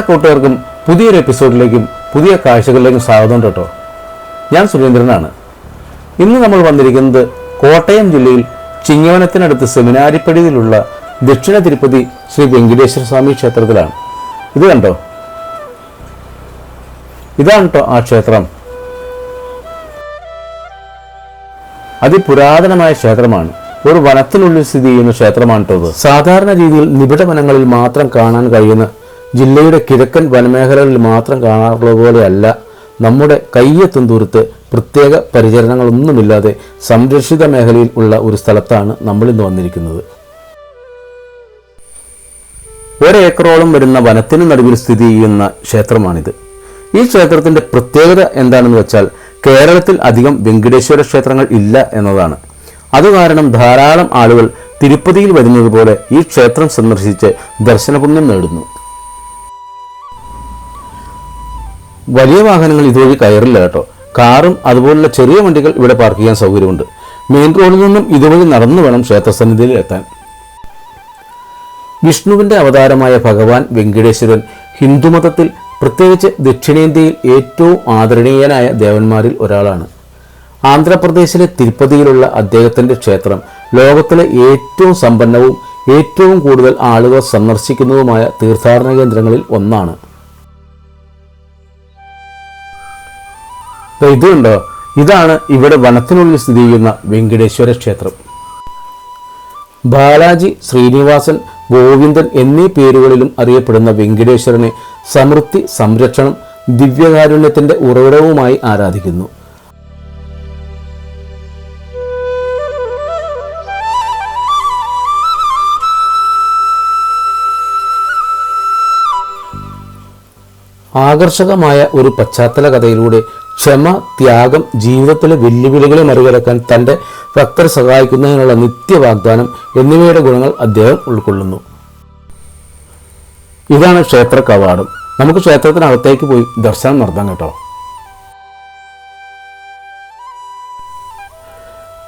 എല്ലാ കൂട്ടുകാർക്കും പുതിയൊരു എപ്പിസോഡിലേക്കും പുതിയ കാഴ്ചകളിലേക്കും സ്വാഗതം കേട്ടോ. ഞാൻ സുരേന്ദ്രനാണ്. ഇന്ന് നമ്മൾ വന്നിരിക്കുന്നത് കോട്ടയം ജില്ലയിൽ ചിങ്ങവനത്തിനടുത്ത് സെമിനാരിപ്പടിയിലുള്ള ദക്ഷിണ തിരുപ്പതി ശ്രീ വെങ്കടേശ്വര സ്വാമി ക്ഷേത്രത്തിലാണ്. ഇത് കണ്ടോ? ഇതാണ് കേട്ടോ ആ ക്ഷേത്രം. അതിപുരാതനമായ ക്ഷേത്രമാണ്. ഒരു വനത്തിനുള്ളിൽ സ്ഥിതി ചെയ്യുന്ന ക്ഷേത്രമാണ് കേട്ടോ സാധാരണ രീതിയിൽ നിബിഡ വനങ്ങളിൽ മാത്രം കാണാൻ കഴിയുന്ന ജില്ലയുടെ കിഴക്കൻ വനമേഖലകളിൽ മാത്രം കാണാറുള്ളത് പോലെയല്ല. നമ്മുടെ കയ്യെത്തും ദൂരത്ത് പ്രത്യേക പരിചരണങ്ങളൊന്നുമില്ലാതെ സംരക്ഷിത മേഖലയിൽ ഉള്ള ഒരു സ്ഥലത്താണ് നമ്മൾ ഇന്ന് വന്നിരിക്കുന്നത്. ഒരേക്കറോളം വരുന്ന വനത്തിന് നടുവിൽ സ്ഥിതി ചെയ്യുന്ന ക്ഷേത്രമാണിത്. ഈ ക്ഷേത്രത്തിന്റെ പ്രത്യേകത എന്താണെന്ന് വെച്ചാൽ കേരളത്തിൽ അധികം വെങ്കടേശ്വര ക്ഷേത്രങ്ങൾ ഇല്ല എന്നതാണ്. അതുകാരണം ധാരാളം ആളുകൾ തിരുപ്പതിയിൽ വരുന്നത് പോലെ ഈ ക്ഷേത്രം സന്ദർശിച്ച് ദർശനപുണ്യം നേടുന്നു. വലിയ വാഹനങ്ങൾ ഇതുവഴി കയറില്ല കേട്ടോ. കാറും അതുപോലുള്ള ചെറിയ വണ്ടികൾ ഇവിടെ പാർക്ക് ചെയ്യാൻ സൗകര്യമുണ്ട്. മെയിൻ റോഡിൽ നിന്നും ഇതുവഴി നടന്നു വേണം ക്ഷേത്രസന്നിധിയിൽ എത്താൻ. വിഷ്ണുവിന്റെ അവതാരമായ ഭഗവാൻ വെങ്കടേശ്വരൻ ഹിന്ദുമതത്തിൽ പ്രത്യേകിച്ച് ദക്ഷിണേന്ത്യയിൽ ഏറ്റവും ആദരണീയനായ ദേവന്മാരിൽ ഒരാളാണ്. ആന്ധ്രാപ്രദേശിലെ തിരുപ്പതിയിലുള്ള അദ്ദേഹത്തിന്റെ ക്ഷേത്രം ലോകത്തിലെ ഏറ്റവും സമ്പന്നവും ഏറ്റവും കൂടുതൽ ആളുകൾ സന്ദർശിക്കുന്നതുമായ തീർത്ഥാടന കേന്ദ്രങ്ങളിൽ ഒന്നാണ്. ദേ ഇതുണ്ടോ? ഇതാണ് ഇവിടെ വനത്തിനുള്ളിൽ സ്ഥിതി ചെയ്യുന്ന വെങ്കടേശ്വര ക്ഷേത്രം. ബാലാജി ശ്രീനിവാസൻ ഗോവിന്ദൻ എന്നീ പേരുകളിലും അറിയപ്പെടുന്ന വെങ്കടേശ്വരനെ സമൃദ്ധി സംരക്ഷണം ദിവ്യകാരുണ്യത്തിന്റെ ഉറവിടവുമായി ആരാധിക്കുന്നു. ആകർഷകമായ ഒരു പശ്ചാത്തല കഥയിലൂടെ ക്ഷമ ത്യാഗം ജീവിതത്തിലെ വെല്ലുവിളികളെ മറികടക്കാൻ തന്റെ ഭക്തരെ സഹായിക്കുന്നതിനുള്ള നിത്യവാഗ്ദാനം എന്നിവയുടെ ഗുണങ്ങൾ അദ്ദേഹം ഉൾക്കൊള്ളുന്നു. ഇതാണ് ക്ഷേത്ര കവാടം. നമുക്ക് ക്ഷേത്രത്തിനകത്തേക്ക് പോയി ദർശനം നടത്താം കേട്ടോ.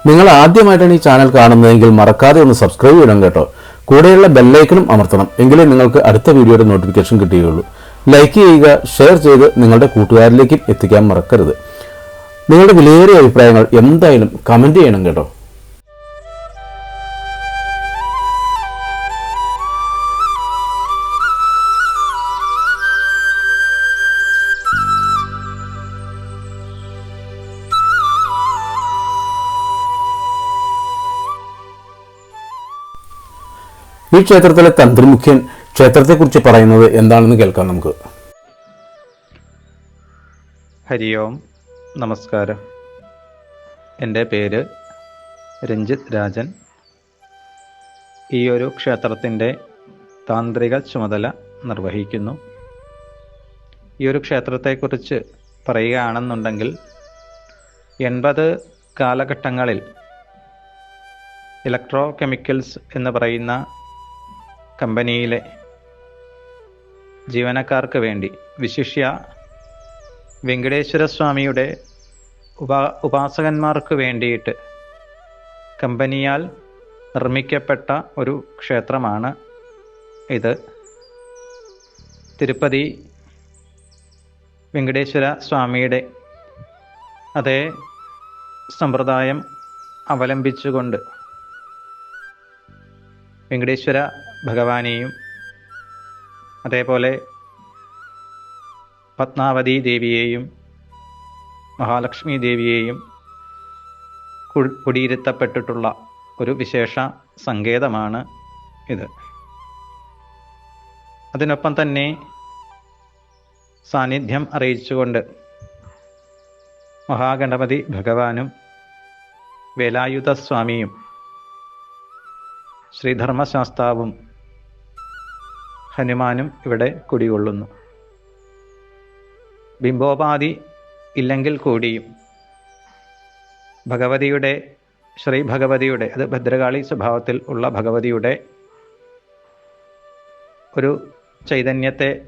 നിങ്ങൾ ആദ്യമായിട്ടാണ് ഈ ചാനൽ കാണുന്നതെങ്കിൽ മറക്കാതെ ഒന്ന് സബ്സ്ക്രൈബ് ചെയ്യണം കേട്ടോ. കൂടെയുള്ള ബെല്ലൈക്കണും അമർത്തണം. എങ്കിലേ നിങ്ങൾക്ക് അടുത്ത വീഡിയോയുടെ നോട്ടിഫിക്കേഷൻ കിട്ടുകയുള്ളൂ. ലൈക്ക് ചെയ്യുക ഷെയർ ചെയ്ത് നിങ്ങളുടെ കൂട്ടുകാരിലേക്കും എത്തിക്കാൻ മറക്കരുത്. നിങ്ങളുടെ വിലയേറിയ അഭിപ്രായങ്ങൾ എന്തായാലും കമന്റ് ചെയ്യണം കേട്ടോ. ഈ ക്ഷേത്രത്തിലെ തന്ത്രിമുഖ്യൻ ക്ഷേത്രത്തെക്കുറിച്ച് പറയുന്നത് എന്താണെന്ന് കേൾക്കാം നമുക്ക്. ഹരി ഓം. നമസ്കാരം. എന്റെ പേര് രഞ്ജിത് രാജൻ. ഈ ഒരു ക്ഷേത്രത്തിന്റെ താന്ത്രിക ചുമതല നിർവഹിക്കുന്നു. ഈ ഒരു ക്ഷേത്രത്തെക്കുറിച്ച് പറയുകയാണെന്നുണ്ടെങ്കിൽ എൺപത് കാലഘട്ടങ്ങളിൽ ഇലക്ട്രോ കെമിക്കൽസ് എന്ന് പറയുന്ന കമ്പനിയിലെ ജീവനക്കാർക്ക് വേണ്ടി. വിശിഷ്യ വെങ്കടേശ്വര സ്വാമിയുടെ ഉപാ ഉപാസകന്മാർക്ക് വേണ്ടിയിട്ട് കമ്പനിയാൽ നിർമ്മിക്കപ്പെട്ട ഒരു ക്ഷേത്രമാണ് ഇത്. തിരുപ്പതി വെങ്കടേശ്വര സ്വാമിയുടെ അതേ സമ്പ്രദായം അവലംബിച്ചുകൊണ്ട് വെങ്കടേശ്വര ഭഗവാനെയും അതേപോലെ പത്മാവതി ദേവിയെയും മഹാലക്ഷ്മി ദേവിയെയും കുടിയിരുത്തപ്പെട്ടിട്ടുള്ള ഒരു വിശേഷ സങ്കേതമാണ് ഇത്. അതിനൊപ്പം തന്നെ സാന്നിധ്യം അറിയിച്ചുകൊണ്ട് മഹാഗണപതി ഭഗവാനും വേലായുധസ്വാമിയും ശ്രീധർമ്മശാസ്താവും ഹനുമാനും ഇവിടെ കുടികൊള്ളുന്നു. ബിംബോപാധി ഇല്ലെങ്കിൽ കൂടിയും. ഭഗവതിയുടെ ശ്രീ ഭഗവതിയുടെ അത് ഭദ്രകാളി സ്വഭാവത്തിൽ ഉള്ള ഭഗവതിയുടെ ഒരു ചൈതന്യത്തെ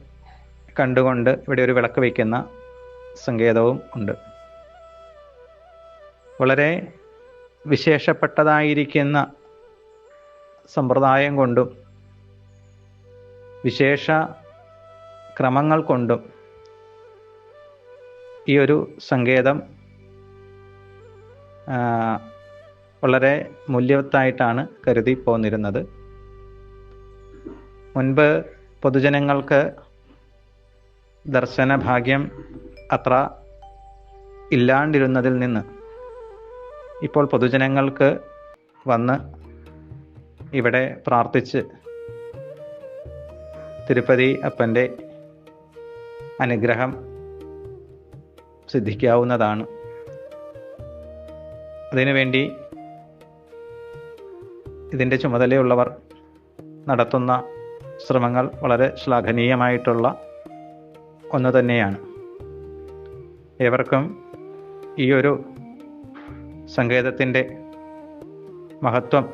കണ്ടുകൊണ്ട് ഇവിടെ ഒരു വിളക്ക് വയ്ക്കുന്ന സങ്കേതവും ഉണ്ട്. വളരെ വിശേഷപ്പെട്ടതായിരിക്കുന്ന സമ്പ്രദായം കൊണ്ടും വിശേഷ ക്രമങ്ങൾ കൊണ്ടും ഈ ഒരു സങ്കേതം വളരെ മൂല്യവത്തായിട്ടാണ് കരുതി പോന്നിരുന്നത്. മുൻപ് പൊതുജനങ്ങൾക്ക് ദർശന ഭാഗ്യം അത്ര ഇല്ലാണ്ടിരുന്നതിൽ നിന്ന് ഇപ്പോൾ പൊതുജനങ്ങൾക്ക് വന്ന് ഇവിടെ പ്രാർത്ഥിച്ച് തിരുപ്പതി അപ്പന്റെ അനുഗ്രഹം സിദ്ധിക്കാവുന്നതാണ്. അതിനുവേണ്ടി ഇതിന്റെ ചുമതലയുള്ളവർ നടത്തുന്ന ശ്രമങ്ങൾ വളരെ ശ്ലാഘനീയമായിട്ടുള്ള ഒന്ന് തന്നെയാണ്. ഏവർക്കും ഈ ഒരു സങ്കേതത്തിന്റെ മഹത്വം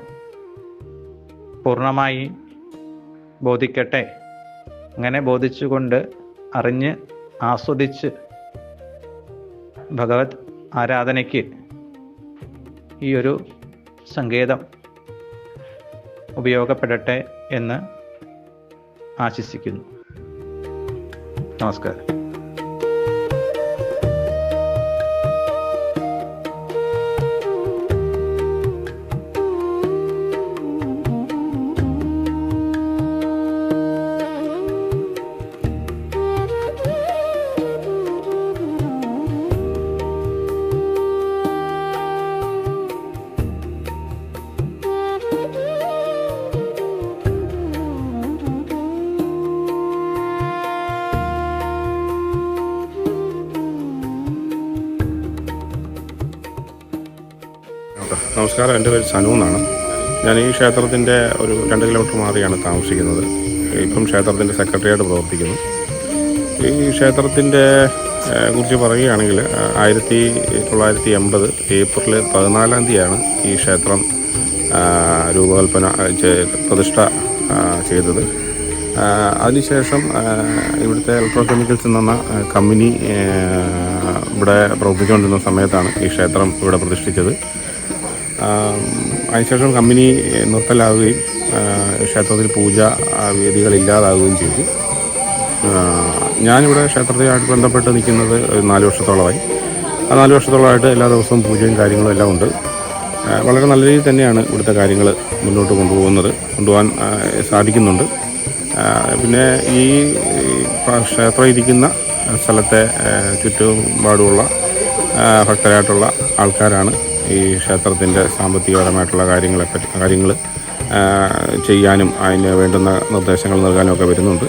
പൂർണമായി ബോധിക്കട്ടെ. അങ്ങനെ ബോധിച്ചുകൊണ്ട് അറിഞ്ഞ് ആസ്വദിച്ച് ഭഗവത് ആരാധനയ്ക്ക് ഈ ഒരു സങ്കേതം ഉപയോഗപ്പെടട്ടെ എന്ന് ആശിസിക്കുന്നു. നമസ്കാരം. എന്റെ പേര് സനു എന്നാണ് ഞാൻ ഈ ക്ഷേത്രത്തിന്റെ ഒരു രണ്ട് കിലോമീറ്റർ മാറിയാണ് താമസിക്കുന്നത്. ഇപ്പം ക്ഷേത്രത്തിന്റെ സെക്രട്ടറിയായിട്ട് പ്രവർത്തിക്കുന്നു. ഈ ക്ഷേത്രത്തിന്റെ കുറിച്ച് പറയുകയാണെങ്കിൽ ആയിരത്തി തൊള്ളായിരത്തി എൺപത് ഏപ്രിൽ പതിനാലാം തീയതിയാണ് ഈ ക്ഷേത്രം രൂപകൽപ്പന പ്രതിഷ്ഠ ചെയ്തത്. അതിനുശേഷം ഇവിടുത്തെ ഇലക്ട്രോ കെമിക്കൽസ് എന്ന കമ്പനി ഇവിടെ പ്രവർത്തിച്ചുകൊണ്ടിരുന്ന സമയത്താണ് ഈ ക്ഷേത്രം ഇവിടെ പ്രതിഷ്ഠിച്ചത്. അതിനുശേഷം കമ്പനി നിർത്തലാവുകയും ക്ഷേത്രത്തിൽ പൂജ വേദികൾ ഇല്ലാതാവുകയും ചെയ്തു. ഞാനിവിടെ ക്ഷേത്രത്തിലായിട്ട് ബന്ധപ്പെട്ട് നിൽക്കുന്നത് ഒരു നാല് വർഷത്തോളമായി. ആ നാല് വർഷത്തോളമായിട്ട് എല്ലാ ദിവസവും പൂജയും കാര്യങ്ങളും എല്ലാം ഉണ്ട്. വളരെ നല്ല രീതിയിൽ തന്നെയാണ് ഇവിടുത്തെ കാര്യങ്ങൾ മുന്നോട്ട് കൊണ്ടുപോകുന്നത് കൊണ്ടുപോകാൻ സാധിക്കുന്നുണ്ട്. പിന്നെ ഈ ക്ഷേത്രം ഇരിക്കുന്ന സ്ഥലത്തെ ചുറ്റുപാടുമുള്ള ഭക്തരായിട്ടുള്ള ആൾക്കാരാണ് ഈ ക്ഷേത്രത്തിന്റെ സാമ്പത്തികപരമായിട്ടുള്ള കാര്യങ്ങളെപ്പറ്റി കാര്യങ്ങൾ ചെയ്യാനും അതിന് വേണ്ടുന്ന നിർദ്ദേശങ്ങൾ നൽകാനും ഒക്കെ വരുന്നുണ്ട്.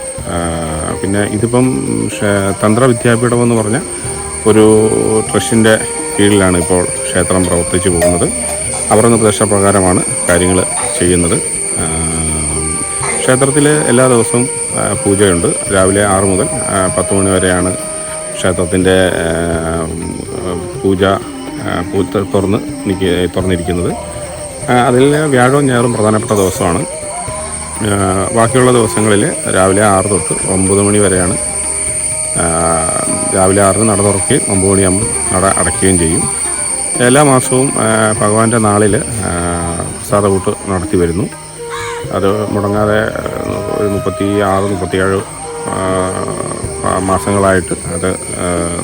പിന്നെ ഇതിപ്പം തന്ത്ര വിദ്യാപീഠം എന്ന് പറഞ്ഞ ഒരു ട്രസ്റ്റിന്റെ കീഴിലാണ് ഇപ്പോൾ ക്ഷേത്രം പ്രവർത്തിച്ചു പോകുന്നത്. അവരുടെ നിർദ്ദേശപ്രകാരമാണ് കാര്യങ്ങൾ ചെയ്യുന്നത്. ക്ഷേത്രത്തിൽ എല്ലാ ദിവസവും പൂജയുണ്ട്. രാവിലെ ആറ് മുതൽ പത്ത് മണി വരെയാണ് ക്ഷേത്രത്തിന്റെ പൂജ ആ, പൂ- തുറന്ന് എനിക്ക് തുറന്നിരിക്കുന്നത്. അതിൽ വ്യാഴവും ഞായറും പ്രധാനപ്പെട്ട ദിവസമാണ്. ബാക്കിയുള്ള ദിവസങ്ങളിൽ രാവിലെ ആറ് തൊട്ട് ഒമ്പത് മണി വരെയാണ്. രാവിലെ ആറിന് നട തുറക്കുകയും ഒമ്പത് മണിയാകുമ്പോൾ നട അടയ്ക്കുകയും ചെയ്യും. എല്ലാ മാസവും ഭഗവാന്റെ നാളിൽ പ്രസാദകൂട്ട് നടത്തി വരുന്നു. അത് മുടങ്ങാതെ ഒരു മുപ്പത്തി ആറ് മുപ്പത്തിയേഴ് മാസങ്ങളായിട്ട് അത്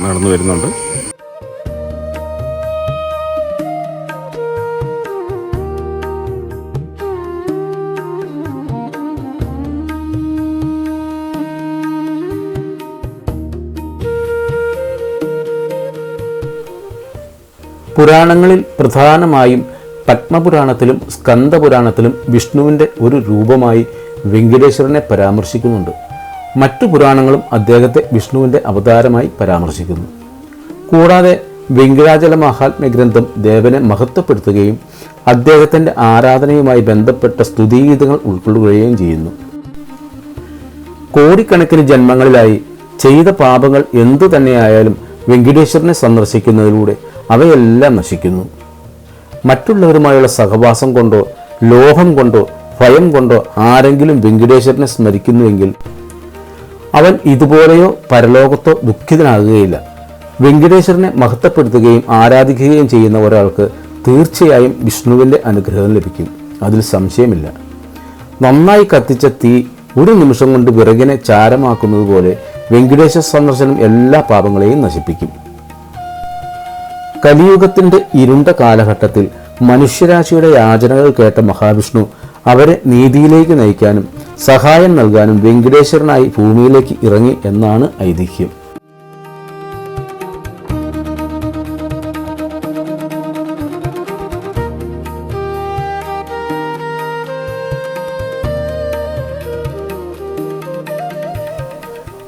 നടന്നു വരുന്നുണ്ട്. പുരാണങ്ങളിൽ പ്രധാനമായും പത്മപുരാണത്തിലും സ്കന്ദപുരാണത്തിലും വിഷ്ണുവിന്റെ ഒരു രൂപമായി വെങ്കടേശ്വരനെ പരാമർശിക്കുന്നുണ്ട്. മറ്റു പുരാണങ്ങളും അദ്ദേഹത്തെ വിഷ്ണുവിന്റെ അവതാരമായി പരാമർശിക്കുന്നു. കൂടാതെ വെങ്കിടാചല മഹാത്മ്യ ഗ്രന്ഥം ദേവനെ മഹത്വപ്പെടുത്തുകയും അദ്ദേഹത്തിന്റെ ആരാധനയുമായി ബന്ധപ്പെട്ട സ്തുതിഗീതങ്ങൾ ഉൾക്കൊള്ളുകയും ചെയ്യുന്നു. കോടിക്കണക്കിന് ജന്മങ്ങളിലായി ചെയ്ത പാപങ്ങൾ എന്തു തന്നെയായാലും വെങ്കടേശ്വരനെ സന്ദർശിക്കുന്നതിലൂടെ അവയെല്ലാം നശിക്കുന്നു. മറ്റുള്ളവരുമായുള്ള സഹവാസം കൊണ്ടോ ലോഹം കൊണ്ടോ ഭയം കൊണ്ടോ ആരെങ്കിലും വെങ്കടേശ്വരനെ സ്മരിക്കുന്നുവെങ്കിൽ അവൻ ഇതുപോലെയോ പരലോകത്തോ ദുഃഖിതനാകുകയില്ല. വെങ്കടേശ്വരനെ മഹത്വപ്പെടുത്തുകയും ആരാധിക്കുകയും ചെയ്യുന്ന ഒരാൾക്ക് തീർച്ചയായും വിഷ്ണുവിന്റെ അനുഗ്രഹം ലഭിക്കും. അതിൽ സംശയമില്ല. നന്നായി കത്തിച്ച തീ ഒരു നിമിഷം കൊണ്ട് വിറകിനെ ചാരമാക്കുന്നത് പോലെ വെങ്കടേശ്വര സന്ദർശനം എല്ലാ പാപങ്ങളെയും നശിപ്പിക്കും. കലിയുഗത്തിന്റെ ഇരുണ്ട കാലഘട്ടത്തിൽ മനുഷ്യരാശിയുടെ യാചനകൾ കേട്ട മഹാവിഷ്ണു അവരെ നീതിയിലേക്ക് നയിക്കാനും സഹായം നൽകാനും വെങ്കടേശ്വരനായി ഭൂമിയിലേക്ക് ഇറങ്ങി എന്നാണ് ഐതിഹ്യം.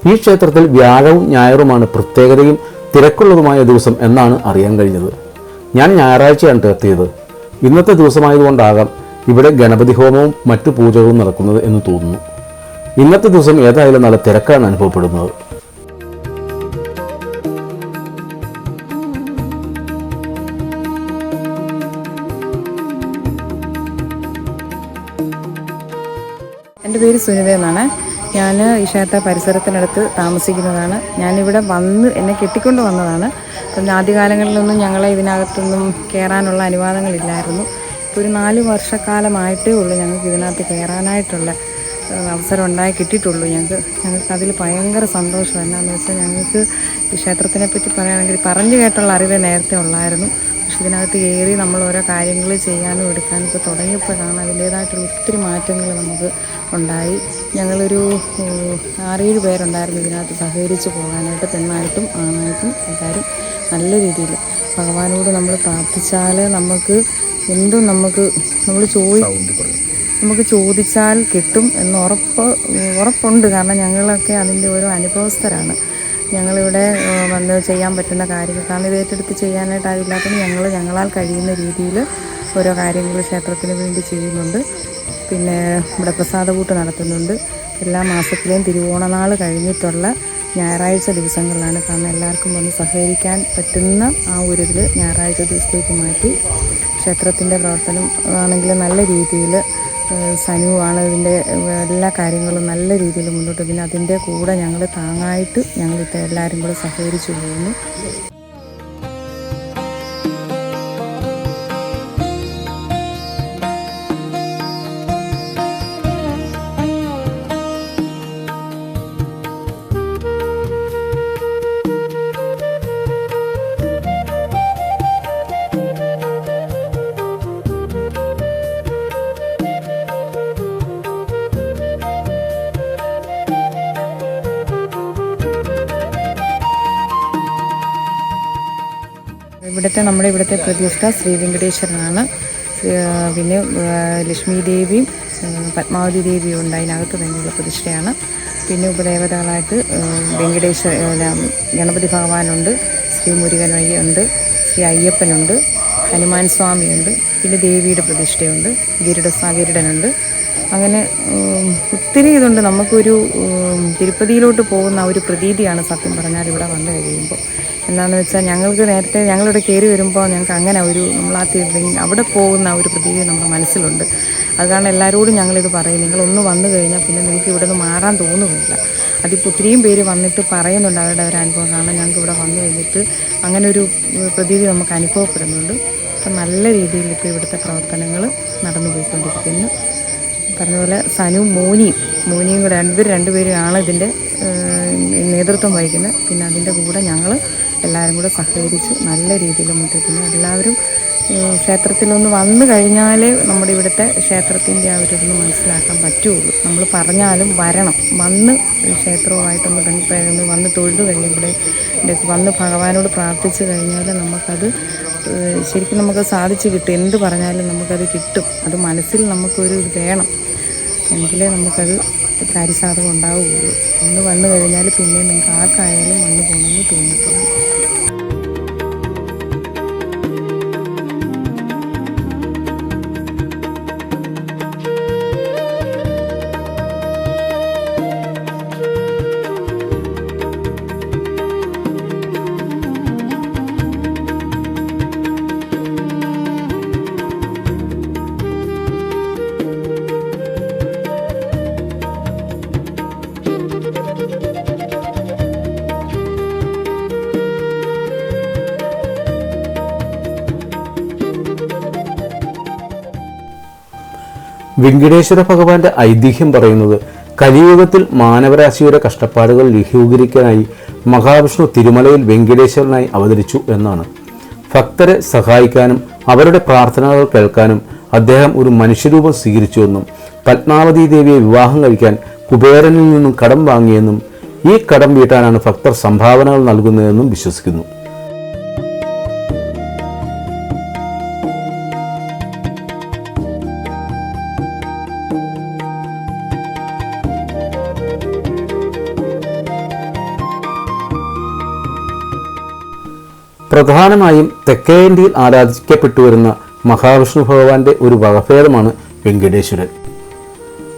ഈ ക്ഷേത്രത്തിൽ വ്യാഴവും ഞായറുമാണ് പ്രത്യേകതയും. തിരക്കുള്ളതുമായ ദിവസം എന്നാണ് അറിയാൻ കഴിഞ്ഞത്. ഞാൻ ഞായറാഴ്ചയാണ് എത്തിയത് ഇന്നത്തെ ദിവസമായതുകൊണ്ടാകാം ഇവിടെ ഗണപതി ഹോമവും മറ്റു പൂജകളും നടക്കുന്നത് എന്ന് തോന്നുന്നു. ഇന്നത്തെ ദിവസം ഏതായാലും നല്ല തിരക്കാണ് അനുഭവപ്പെടുന്നത്. എന്റെ പേര് സുനിത എന്നാണ്. ഞാൻ ഈ ക്ഷേത്ര പരിസരത്തിനടുത്ത് താമസിക്കുന്നതാണ്. ഞാനിവിടെ വന്ന് എന്നെ കെട്ടിക്കൊണ്ട് വന്നതാണ്. അപ്പം ആദ്യകാലങ്ങളിലൊന്നും ഞങ്ങളെ ഇതിനകത്തൊന്നും കയറാനുള്ള അനുവാദങ്ങളില്ലായിരുന്നു. ഇപ്പോൾ ഒരു നാല് വർഷക്കാലമായിട്ടേ ഉള്ളൂ ഞങ്ങൾക്ക് ഇതിനകത്ത് കയറാനായിട്ടുള്ള അവസരം ഉണ്ടായി കിട്ടിയിട്ടുള്ളൂ ഞങ്ങൾക്ക്. ഞങ്ങൾക്ക് അതിൽ ഭയങ്കര സന്തോഷം. എന്നാന്ന് വെച്ചാൽ ഞങ്ങൾക്ക് ഈ ക്ഷേത്രത്തിനെ പറ്റി പറയുകയാണെങ്കിൽ പറഞ്ഞു കേട്ടുള്ള അറിവ് നേരത്തെ ഉള്ളായിരുന്നു. ഇതിനകത്ത് കയറി നമ്മൾ ഓരോ കാര്യങ്ങൾ ചെയ്യാനും എടുക്കാനും ഇപ്പോൾ തുടങ്ങിയപ്പോഴാണ് അതിന്റേതായിട്ടുള്ള ഒത്തിരി മാറ്റങ്ങൾ നമുക്ക് ഉണ്ടായി. ഞങ്ങളൊരു ആറേഴ് പേരുണ്ടായിരുന്നു ഇതിനകത്ത് സഹകരിച്ച് പോകാനായിട്ട് പെണ്ണായിട്ടും ആണായിട്ടും എല്ലാവരും നല്ല രീതിയിൽ ഭഗവാനോട് നമ്മൾ പ്രാർത്ഥിച്ചാൽ നമുക്ക് എന്തും നമുക്ക് നമ്മൾ ചോദി നമുക്ക് ചോദിച്ചാൽ കിട്ടും എന്ന് ഉറപ്പ് ഉറപ്പുണ്ട്. കാരണം ഞങ്ങളൊക്കെ അതിന്റെ ഓരോ അനുഭവസ്ഥരാണ്. ഞങ്ങളിവിടെ വന്ന് ചെയ്യാൻ പറ്റുന്ന കാര്യങ്ങൾ. കാരണം ഇത് ഏറ്റെടുത്ത് ചെയ്യാനായിട്ട് ആരില്ലാത്തതിന് ഞങ്ങൾ ഞങ്ങളാൽ കഴിയുന്ന രീതിയിൽ ഓരോ കാര്യങ്ങൾ ക്ഷേത്രത്തിന് വേണ്ടി ചെയ്യുന്നുണ്ട്. പിന്നെ ഇവിടെ പ്രസാദകൂട്ട് നടത്തുന്നുണ്ട്. എല്ലാ മാസത്തിലെയും തിരുവോണനാൾ കഴിഞ്ഞിട്ടുള്ള ഞായറാഴ്ച ദിവസങ്ങളിലാണ് കാരണം എല്ലാവർക്കും വന്ന് സഹകരിക്കാൻ പറ്റുന്ന ആ ഒരു ഇതിൽ ഞായറാഴ്ച ദിവസത്തേക്ക് മാറ്റി ക്ഷേത്രത്തിന്റെ പ്രവർത്തനം ആണെങ്കിൽ നല്ല രീതിയിൽ സനുവാണ് ഇതിന്റെ എല്ലാ കാര്യങ്ങളും നല്ല രീതിയിൽ മുന്നോട്ട് പിന്നെ അതിന്റെ കൂടെ ഞങ്ങൾ താങ്ങായിട്ട് ഞങ്ങൾ എല്ലാവരും കൂടെ സഹകരിച്ചു പോകുന്നു. ഇവിടുത്തെ നമ്മുടെ ഇവിടുത്തെ പ്രതിഷ്ഠ ശ്രീ വെങ്കടേശ്വരനാണ്. പിന്നെ ലക്ഷ്മി ദേവിയും പത്മാവതി ദേവിയും ഉണ്ട്. അതിനകത്ത് തന്നെയുള്ള പ്രതിഷ്ഠയാണ്. പിന്നെ ഉപദേവതകളായിട്ട് വെങ്കടേശ്വര ഗണപതി ഭഗവാനുണ്ട്. ശ്രീ മുരുകൻ ഉണ്ട് ശ്രീ അയ്യപ്പനുണ്ട്. ഹനുമാൻ സ്വാമിയുണ്ട്. പിന്നെ ദേവിയുടെ പ്രതിഷ്ഠയുണ്ട്. ഗരുഡ ഗരുഡനുണ്ട് അങ്ങനെ ഒത്തിരി ഇതുണ്ട്. നമുക്കൊരു തിരുപ്പതിയിലോട്ട് പോകുന്ന ഒരു പ്രതീതിയാണ് സത്യം പറഞ്ഞാൽ ഇവിടെ വന്നു കഴിയുമ്പോൾ. എന്താണെന്ന് വെച്ചാൽ ഞങ്ങൾക്ക് നേരത്തെ ഞങ്ങളിവിടെ കയറി വരുമ്പോൾ ഞങ്ങൾക്ക് അങ്ങനെ ഒരു നമ്മൾ ആ അവിടെ പോകുന്ന ഒരു പ്രതീതി നമ്മുടെ മനസ്സിലുണ്ട്. അത് കാരണം എല്ലാവരോടും ഞങ്ങളിത് പറയും നിങ്ങളൊന്ന് വന്നു കഴിഞ്ഞാൽ പിന്നെ നിങ്ങൾക്ക് ഇവിടെ നിന്ന് മാറാൻ തോന്നുന്നില്ല. അതിപ്പോൾ ഒത്തിരിയും പേര് വന്നിട്ട് പറയുന്നുണ്ട് അവരുടെ ഒരു അനുഭവം കാരണം ഞങ്ങൾക്ക് ഇവിടെ വന്നു കഴിഞ്ഞിട്ട് അങ്ങനെ ഒരു പ്രതീതി നമുക്ക് അനുഭവപ്പെടുന്നുണ്ട്. അപ്പം നല്ല രീതിയിൽ ഇപ്പോൾ ഇവിടുത്തെ പ്രവർത്തനങ്ങൾ നടന്നു പോയിക്കൊണ്ടിരിക്കുന്നു പറഞ്ഞ പോലെ സനു മോനിയും മോനിയും കൂടെ രണ്ടുപേർ രണ്ടുപേരുമാണ് ഇതിന്റെ നേതൃത്വം വഹിക്കുന്നത് പിന്നെ അതിന്റെ കൂടെ ഞങ്ങൾ എല്ലാവരും കൂടെ സഹകരിച്ച് നല്ല രീതിയിൽ മുന്നോട്ട് എല്ലാവരും ക്ഷേത്രത്തിലൊന്ന് വന്നു കഴിഞ്ഞാലേ നമ്മുടെ ഇവിടുത്തെ ക്ഷേത്രത്തിന്റെ ആ ഒരു ഇതൊന്ന് മനസ്സിലാക്കാൻ പറ്റുള്ളൂ. നമ്മൾ പറഞ്ഞാലും വരണം. വന്ന് ക്ഷേത്രവുമായിട്ടൊന്ന് ബന്ധപ്പെട്ട് വന്ന് തൊഴുതു കഴിയുമ്പോൾ വന്ന് ഭഗവാനോട് പ്രാർത്ഥിച്ചു കഴിഞ്ഞാൽ നമുക്കത് ശരിക്കും നമുക്ക് സാധിച്ചു കിട്ടും. എന്ത് പറഞ്ഞാലും നമുക്കത് കിട്ടും. അത് മനസ്സിൽ നമുക്കൊരു വേണം. എങ്കിലേ നമുക്കത് കാര്യസാധകം ഉണ്ടാവുകയുള്ളൂ. ഒന്ന് വന്നു കഴിഞ്ഞാൽ പിന്നെ നിങ്ങൾക്ക് ആർക്കായാലും വന്നു പോകണമെന്ന് തോന്നിത്തുള്ളൂ വെങ്കടേശ്വര ഭഗവാന്റെ ഐതിഹ്യം പറയുന്നത് കലിയുഗത്തിൽ മാനവരാശിയുടെ കഷ്ടപ്പാടുകൾ ലഘൂകരിക്കാനായി മഹാവിഷ്ണു തിരുമലയിൽ വെങ്കടേശ്വരനായി അവതരിച്ചു എന്നാണ്. ഭക്തരെ സഹായിക്കാനും അവരുടെ പ്രാർത്ഥനകൾ കേൾക്കാനും അദ്ദേഹം ഒരു മനുഷ്യരൂപം സ്വീകരിച്ചുവെന്നും പത്മാവതി ദേവിയെ വിവാഹം കഴിക്കാൻ കുബേരനിൽ നിന്നും കടം വാങ്ങിയെന്നും ഈ കടം വീട്ടാനാണ് ഭക്തർ സംഭാവനകൾ നൽകുന്നതെന്നും വിശ്വസിക്കുന്നു. പ്രധാനമായും തെക്കേ ഇന്ത്യയിൽ ആരാധിക്കപ്പെട്ടു വരുന്ന മഹാവിഷ്ണു ഭഗവാന്റെ ഒരു വകഭേദമാണ് വെങ്കടേശ്വരൻ.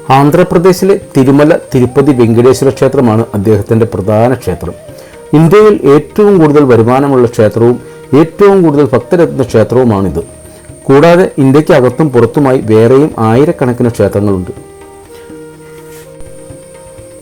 ആന്ധ്രാപ്രദേശിലെ തിരുമല തിരുപ്പതി വെങ്കടേശ്വര ക്ഷേത്രമാണ് അദ്ദേഹത്തിന്റെ പ്രധാന ക്ഷേത്രം. ഇന്ത്യയിൽ ഏറ്റവും കൂടുതൽ വരുമാനമുള്ള ക്ഷേത്രവും ഏറ്റവും കൂടുതൽ ഭക്തരെത്തുന്ന ക്ഷേത്രവുമാണിത്. കൂടാതെ ഇന്ത്യക്കകത്തും പുറത്തുമായി വേറെയും ആയിരക്കണക്കിന് ക്ഷേത്രങ്ങളുണ്ട്.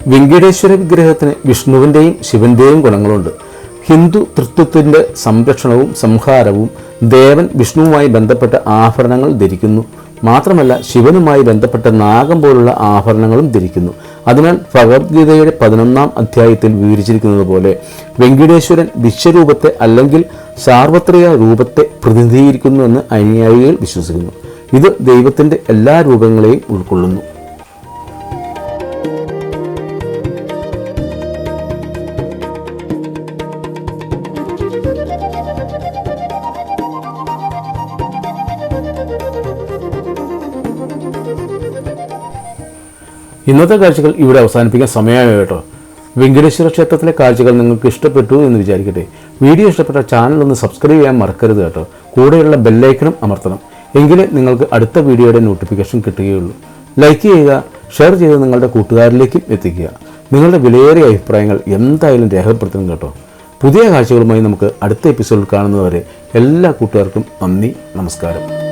വെങ്കടേശ്വര വിഗ്രഹത്തിന് വിഷ്ണുവിന്റെയും ശിവന്റെയും ഗുണങ്ങളുണ്ട്. ഹിന്ദു തൃത്വത്തിന്റെ സംരക്ഷണവും സംഹാരവും ദേവൻ വിഷ്ണുവുമായി ബന്ധപ്പെട്ട ആഭരണങ്ങൾ ധരിക്കുന്നു. മാത്രമല്ല ശിവനുമായി ബന്ധപ്പെട്ട നാഗം പോലുള്ള ആഭരണങ്ങളും ധരിക്കുന്നു. അതിനാൽ ഭഗവത്ഗീതയുടെ പതിനൊന്നാം അധ്യായത്തിൽ വിവരിച്ചിരിക്കുന്നത് പോലെ വെങ്കടേശ്വരൻ വിശ്വരൂപത്തെ അല്ലെങ്കിൽ സാർവത്രിക രൂപത്തെ പ്രതിനിധീകരിക്കുന്നുവെന്ന് അനുയായികൾ വിശ്വസിക്കുന്നു. ഇത് ദൈവത്തിന്റെ എല്ലാ രൂപങ്ങളെയും ഉൾക്കൊള്ളുന്നു. ഇന്നത്തെ കാഴ്ചകൾ ഇവിടെ അവസാനിപ്പിക്കാൻ സമയമായി കേട്ടോ. വെങ്കടേശ്വര ക്ഷേത്രത്തിലെ കാഴ്ചകൾ നിങ്ങൾക്ക് ഇഷ്ടപ്പെട്ടു എന്ന് വിചാരിക്കട്ടെ. വീഡിയോ ഇഷ്ടപ്പെട്ട ചാനൽ ഒന്ന് സബ്സ്ക്രൈബ് ചെയ്യാൻ മറക്കരുത് കേട്ടോ. കൂടെയുള്ള ബെല്ലൈക്കണം അമർത്തണം. എങ്കിലേ നിങ്ങൾക്ക് അടുത്ത വീഡിയോയുടെ നോട്ടിഫിക്കേഷൻ കിട്ടുകയുള്ളൂ. ലൈക്ക് ചെയ്യുക ഷെയർ ചെയ്ത് നിങ്ങളുടെ കൂട്ടുകാരിലേക്കും എത്തിക്കുക. നിങ്ങളുടെ വിലയേറിയ അഭിപ്രായങ്ങൾ എന്തായാലും രേഖപ്പെടുത്തണം കേട്ടോ. പുതിയ കാഴ്ചകളുമായി നമുക്ക് അടുത്ത എപ്പിസോഡിൽ കാണുന്നതുവരെ എല്ലാ കൂട്ടുകാർക്കും നന്ദി നമസ്കാരം.